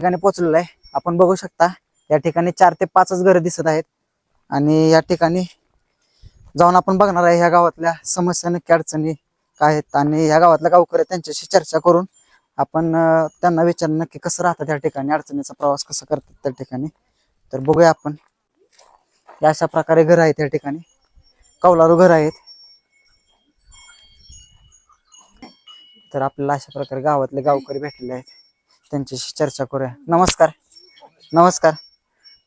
ठिकाणी पोहोचलेलो आहे आपण बघू शकता या ठिकाणी चार ते पाचच घरं दिसत आहेत. आणि या ठिकाणी जाऊन आपण बघणार आहे ह्या गावातल्या समस्या नक्की अडचणी काय आहेत. आणि ह्या गावातल्या गावकरी त्यांच्याशी चर्चा करून आपण त्यांना विचार नक्की कसं राहतात त्या ठिकाणी अडचणीचा प्रवास कसा करतात त्या ठिकाणी. तर बघूया आपण. या अशा प्रकारे घर आहेत या ठिकाणी. कौलारू घर आहेत. तर आपल्याला अशा प्रकारे गावातले गावकरी भेटलेले आहेत. त्यांच्याशी चर्चा करूया. नमस्कार. नमस्कार.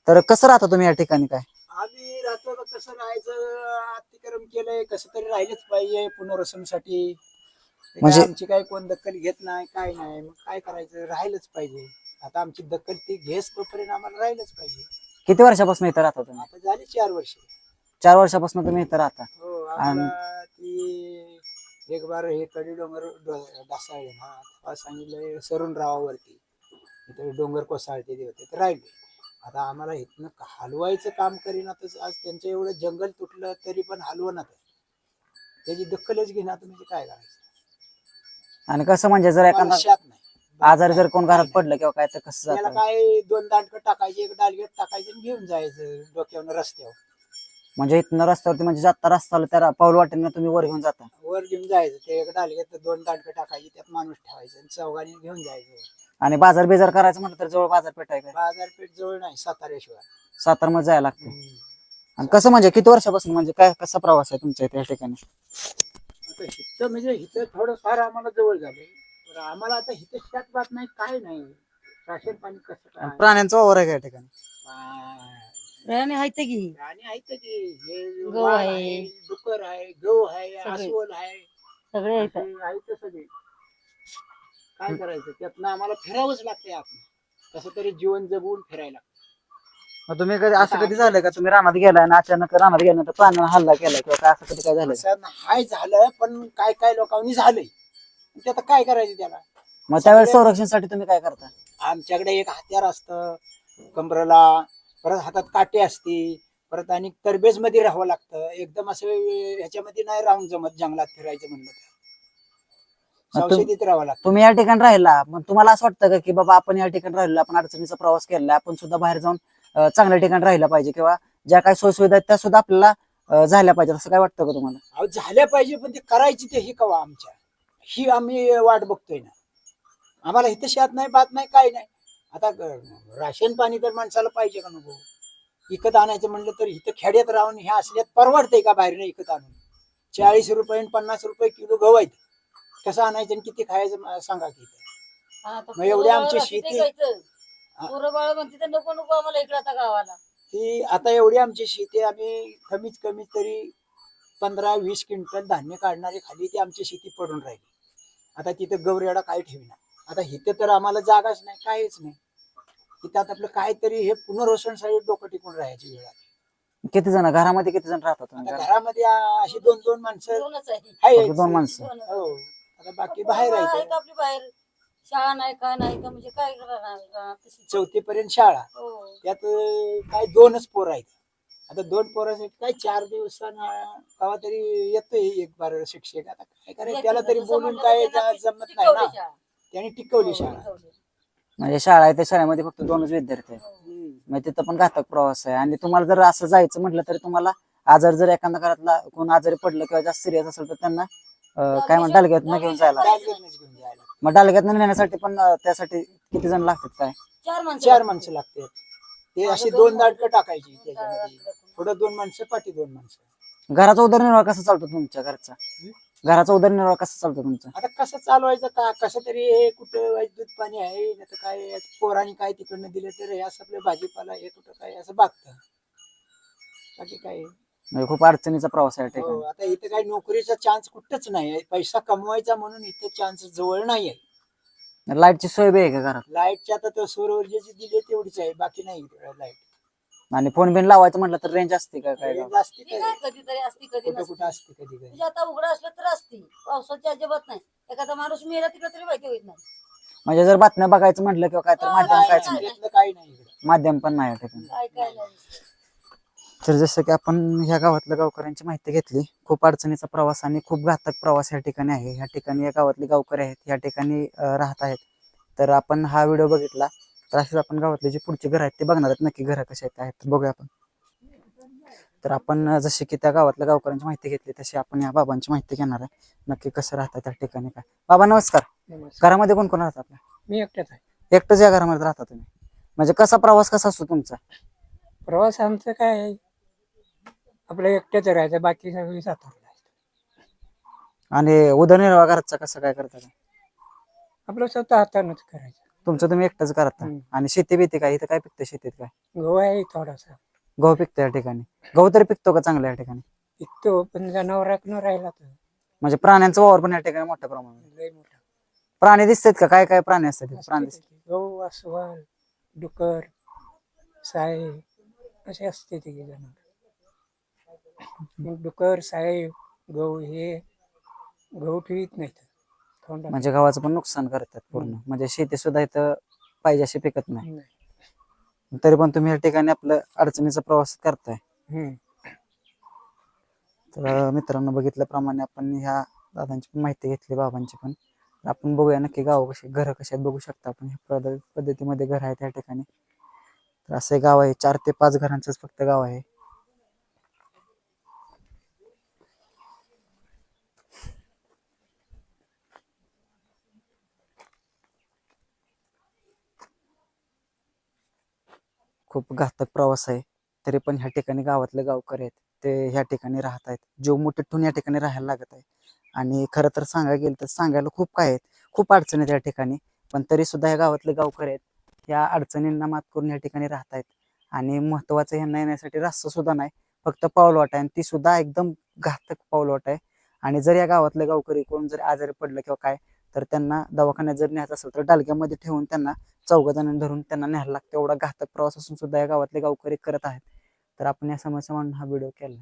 तर कसं राहता तुम्ही या ठिकाणी काय? आम्ही राहतो कसं राहायचं अतिक्रम केलंय कसं तरी राहिलंच पाहिजे पुनर्वसनासाठी. काय म्हणजे- आमची काय कोण दखल घेत नाही काय नाही मग काय करायचं? राहिलंच पाहिजे. आता आमची दखल ती घेस तोपर्यंत आम्हाला राहिलंच पाहिजे. किती वर्षापासून इथं राहता तुम्ही? आता झाली चार वर्ष. चार वर्षापासून तुम्ही इथं राहता. हो आम्हाला ती एक बार हे कडी डोंगर ढासाळले. ना तेव्हा सांगितलं सरून रावावरती इथे डोंगर कोसळते ते होते. तर राहिले. आता आम्हाला इथनं हलवायचं काम करीना तर आज त्यांचं एवढं जंगल तुटलं तरी पण हलवणार त्याची दखलच घेणार म्हणजे काय करायचं? आणि कसं म्हणजे जर एखादा नाही. आजारी जर कोण घरात पडलं किंवा काय तर कसं त्याला जातं? काय दोन दांडकं टाकायचे एक डालगेट टाकायचे आणि घेऊन जायचं डोक्यावर रस्त्यावर. म्हणजे इथनं रस्त्यावरती म्हणजे जाता रस्त्याला त्या पाऊल वाटेनं तुम्ही वर घेऊन जाता. वर घेऊन जायचं. ते एक डालगेट दोन दांडकं टाकायचे त्यात माणूस ठेवायचं आणि चौघाने घेऊन जायचं. आणि बाजार बिजार करायचं म्हटलं तर जवळ बाजारपेठ आहे बाजारपेठ जवळ नाही साताऱ्याशिवाय. सातारा मध्ये जायला लागतं. आणि कसं म्हणजे किती वर्षापासून म्हणजे काय कसा प्रवास आहे तुमच्या इथे या ठिकाणी? आता हिथं म्हणजे हिथं थोडंफार आम्हाला जवळ झालंय. तर आम्हाला आता हिथं शेत बात नाही काय नाही. राशन पाणी कसं काय प्राण्यांचा वावर आहे का या ठिकाणी? राणी आहेत की. आणि आहेत की. हे गहू आहे. डुकर आहे गहू आहे सगळे. अस्वल आहे. सगळे आहेत हे आहेत सगळे. काय करायचं? त्यातनं आम्हाला फिरावंच लागतंय आपण कसं तरी जीवन जगवून फिरायला. मग तुम्ही कधी असं कधी झालंय का? तुम्ही रानात गेलाय आणि अचानक रानात गेल्यानंतर प्राण्यानं हल्ला केलाय किंवा काय? असं कधी काय झालं? असं हाय झालं पण काय काय लोकांनी झालंय. ते आता काय करायचं त्याला? मग त्यावेळेस संरक्षणासाठी तुम्ही काय करता? आमच्याकडे एक हत्यार असतं कमरेला. परत हातात काटे असते परत आणि तरबेजमध्ये राहावं लागतं. एकदम असं ह्याच्यामध्ये नाही राहून जमत जंगलात फिरायचं म्हणलं तर. मग तुम- संसदेत राहावं लागतं. तुम्ही या ठिकाणी राहिला मग तुम्हाला असं वाटतं का की बाबा आपण या ठिकाणी राहिलो आपण अडचणीचा प्रवास केला आपण सुद्धा बाहेर जाऊन अं, चांगल्या ठिकाणी राहिला पाहिजे किंवा ज्या काही सोयीसुविधा आहेत त्या सुद्धा आपल्याला अं, झाल्या पाहिजे असं काय वाटतं का तुम्हाला? अहो झाल्या पाहिजे पण ते करायची ते ही कवा आमच्या. ही आम्ही वाट बघतोय ना. आम्हाला इथं शेत नाही बात नाही काय नाही. आता राशन पाणी तर माणसाला पाहिजे का नको? विकत आणायचं म्हणलं तर इथं खेड्यात राहून ह्या असल्यात परवडतंय का बाहेर विकत आणून? चाळीस रुपये पन्नास रुपये किलो गहू आहेत. कसं आणायचं आणि किती खायचं सांगा की मग एवढी आमची शेती- नको नको आम्हाला इकडे आता गावाला. ती आता एवढी आमची शेती आम्ही कमीत कमी तरी पंधरा वीस क्विंटल धान्य काढणारी खाली ती आमची शेती पडून राहिली. आता तिथं गौरेडा काय ठेवणार आता इथं तर आम्हाला जागाच नाही काहीच नाही तिथं आता आपलं काहीतरी हे पुनर्वसनसाठी डोकं टिकून राहायची वेळ आली. किती जण घरामध्ये किती जण राहतात तुम्ही आता घरात? घरामध्ये आ- अशी दोन दोन माणसं दोनच आहे आहेत. फक्त दोन माणसं दोनच. हो आता बाकी बाहेर आहेत आहेत आपली बाहेर शाळा नाही काय नाही तर म्हणजे काय करणार राहणार तशी? चौथी पर्यंत शाळा हो. त्यात अं, काय दोनच पोरं आहेत आता दोन पोरासाठी काय चार दिवसानं कवा तरी येतोय एक बार शिक्षक आता काय करायचं त्याला तरी बोलून काय त्यांना जा- जमत नाही ना शाळा. त्याने टिकवली हो, शाळा. म्हणजे शाळा आहे त्या शाळेमध्ये फक्त दोनच विद्यार्थी आहेत. म्हणजे तिथं पण घातक प्रवास आहे. आणि तुम्हाला जर असं जायचं म्हटलं तरी तुम्हाला आजार जर एखाद्या घरातला कोण आजारी पडलं किंवा जास्त सिरियस असेल तर त्यांना अं, काय म्हणतात डालग्यात घेऊन जायला. डालगेटनंच घेऊन जायला. मग डालग्यात नेण्यासाठी पण अं, त्यासाठी किती जण लागतात काय? चार माणसं चार लागतात. माणसं लागतात. ते अशी दोन दाटकं टाकायची पुढं त्याच्यामध्ये. पुढं दोन माणसं पाठी दोन माणसं. घराचा उदरनिर्वाह कसा चालतो तुमच्या घरचा? घराचा उदरनिर्वाह कसा चालतो तुमचा? आता कसं चालवायचं का? कसं तरी हे कुठं दूध पाणी आहे नाही तर काय पोरांनी काय तिकडनं दिलं तर हे असं आपलं भाजीपाला हे कुठं काय असं बागतं. बाकी काय? म्हणजे खूप अडचणीचा प्रवास आहे हो, ठिकाणी. आता इथं काही नोकरीचा चान्स कुठंच नाही आहे. पैसा कमवायचा म्हणून इथं चान्स जवळ नाही आहे. लाईटची सोय बी आहे का घरात? लाईटच्या आता तो सौर ऊर्जेची दिली तेवढीच आहे. बाकी नाही लाइट. आणि फोन बिन लावायचं म्हटलं तर रेंज असते का काय? गावात? जास्ती ती काय कधीतरी असती कधी कुठं कुठं नसती. असते कधी कधी. म्हणजे आता उघडं असलं तर असती. पावसाची अजिबात नाही. एखादा माणूस मेला तिकडे तरी माहिती होत नाही. म्हणजे जर बातम्या बघायचं म्हटलं किंवा काय तर माध्यम कायच नाही. त्यातलं काही नाही इकडं. माध्यम पण नाही या ठिकाणी काय काय नाही. तर जसं की आपण ह्या गावातल्या गावकऱ्यांची माहिती घेतली खूप अडचणीचा प्रवास आणि खूप घातक प्रवास या ठिकाणी आहे. या ठिकाणी या गावातले गावकरी आहेत या ठिकाणी अं, राहत आहेत. तर आपण हा व्हिडिओ बघितला. तर असेच आपण गावातले जे पुढचे घर आहेत ते बघणार आहेत. नक्की घर कसे आहेत काय आहेत तर बघूया आपण. तर आपण जसे की त्या गावातल्या गावकऱ्यांची माहिती घेतली तशी आपण या बाबांची माहिती घेणार आहे. नक्की कसं राहतात त्या ठिकाणी काय? बाबा नमस्कार. घरामध्ये कोण कोण राहतात आपल्या? मी एकट्याच आहे. एकटंच या घरामध्ये राहता तुम्ही? म्हणजे कसा प्रवास कसा असतो तुमचा? प्रवास आमचं काय आहे? आपलं एकट्याच राहायचं बाकी सगळी सातारला आणि उदरनिर्वाह घराचा कसं काय करता काय? आपलं स्वतः हातानच करायचं. तुमचं तुम्ही एकटंच करता. हम्म. आणि शेती बिती काय? इथं काय पिकतं शेतीत काय? गहू आहे थोडासा. गहू पिकतो या ठिकाणी. गहू तरी पिकतो का चांगला या ठिकाणी? पिकतो पण जनावरात राहिला तर. म्हणजे प्राण्यांचा वावर पण या ठिकाणी मोठ्या प्रमाणात. लय मोठा. प्राणी दिसतात का? काय काय प्राणी असतात? प्राणी असते ते. गहू अस्वल डुकर साय असे असते ते जनावर. मग डुकर साय गहू हे गहू ठेवीत नाहीत. म्हणजे गव्हाचं पण नुकसान करतात पूर्ण. म्हणजे शेती सुद्धा इथं पाहिजे अशी पिकत नाही. तरी पण तुम्ही या ठिकाणी आपलं अडचणीचा प्रवास करताय. तर मित्रांनो बघितल्याप्रमाणे आपण ह्या दादांची पण माहिती घेतली बाबांची पण. आपण बघूया नक्की गाव कशी घरं कशी आहेत बघू शकता आपण. ह्या पद्धतीमध्ये घर आहेत या ठिकाणी. तर असं हे गाव आहे चार ते पाच घरांचंच फक्त गाव आहे. खूप घातक प्रवास आहे. तरी पण ह्या ठिकाणी गावातले गावकरी आहेत. ते ह्या ठिकाणी राहत आहेत. जीव मुठीत या ठिकाणी राहायला लागत आहे. आणि खरं तर सांगायला गेलं तर सांगायला खूप काय आहेत. खूप अडचणी आहेत या ठिकाणी. पण तरी सुद्धा या गावातले गावकरी आहेत. या अडचणींना मात करून या ठिकाणी राहत आहेत. आणि महत्वाचं ह्यांना येण्यासाठी रस्ता सुद्धा नाही. फक्त पाऊलवाट आहे. आणि ती सुद्धा एकदम घातक पाऊलवाट आहे. आणि जर या गावातले गावकरी कोण जर आजारी पडलं किंवा काय तर त्यांना दवाखान्यात जर न्यायचं असेल तर डालग्यामध्ये ठेवून त्यांना चौघ जणांना धरून त्यांना न्यायला लागतं. एवढा घातक प्रवास असून सुद्धा या गावातले गावकरी करत आहेत. तर आपण या समस्या म्हणून हा व्हिडिओ केला